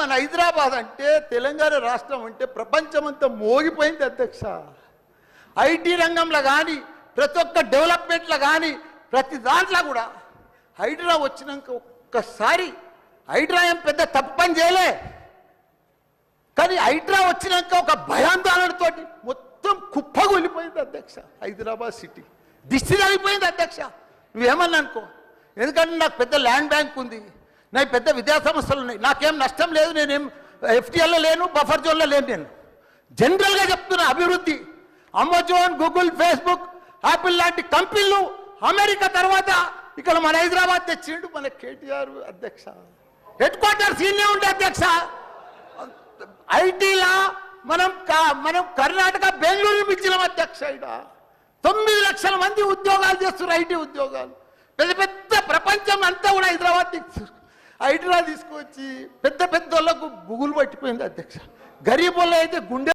మన హైదరాబాద్ అంటే తెలంగాణ రాష్ట్రం అంటే ప్రపంచమంతా మోగిపోయింది అధ్యక్ష. ఐటీ రంగంలో కానీ ప్రతి ఒక్క డెవలప్మెంట్లో కానీ ప్రతి దాంట్లో కూడా హైడ్రా వచ్చినాక ఒక్కసారి హైడ్రా ఏం పెద్ద తప్పని చేయలే. కానీ హైడ్రా వచ్చినాక ఒక భయాందోళనతో మొత్తం కుప్పగొలిపోయింది అధ్యక్ష హైదరాబాద్ సిటీ. దిష్టి అయిపోయింది అధ్యక్ష. నువ్వేమన్నా అనుకో ఎందుకంటే నాకు పెద్ద ల్యాండ్ బ్యాంక్ ఉంది. నాకు పెద్ద విద్యా సంస్థలు ఉన్నాయి. నాకేం నష్టం లేదు నేనేం ఎఫ్టీఎల్లో లేను బఫర్ జోన్లో లేను నేను. జనరల్గా చెప్తున్నా అభివృద్ధి. అమెజాన్ గూగుల్ ఫేస్బుక్ యాపిల్ లాంటి కంపెనీలు అమెరికా తర్వాత ఇక్కడ మన హైదరాబాద్ తెచ్చిండు మన కేటీఆర్ అధ్యక్ష. హెడ్ క్వార్టర్స్ ఈయనే ఉండే అధ్యక్ష. ఐటీలా మనం మనం కర్ణాటక బెంగళూరు ఇచ్చిన అధ్యక్ష ఇక్కడ తొమ్మిది లక్షల మంది ఉద్యోగాలు చేస్తున్నారు ఐటీ ఉద్యోగాలు. పెద్ద పెద్ద ప్రపంచం అంతా కూడా హైదరాబాద్ తీసుకు- తీసుకొచ్చి పెద్ద పెద్ద వాళ్ళకు బుగులు పట్టిపోయింది అధ్యక్ష. గరీబ్ వాళ్ళు అయితే గుండె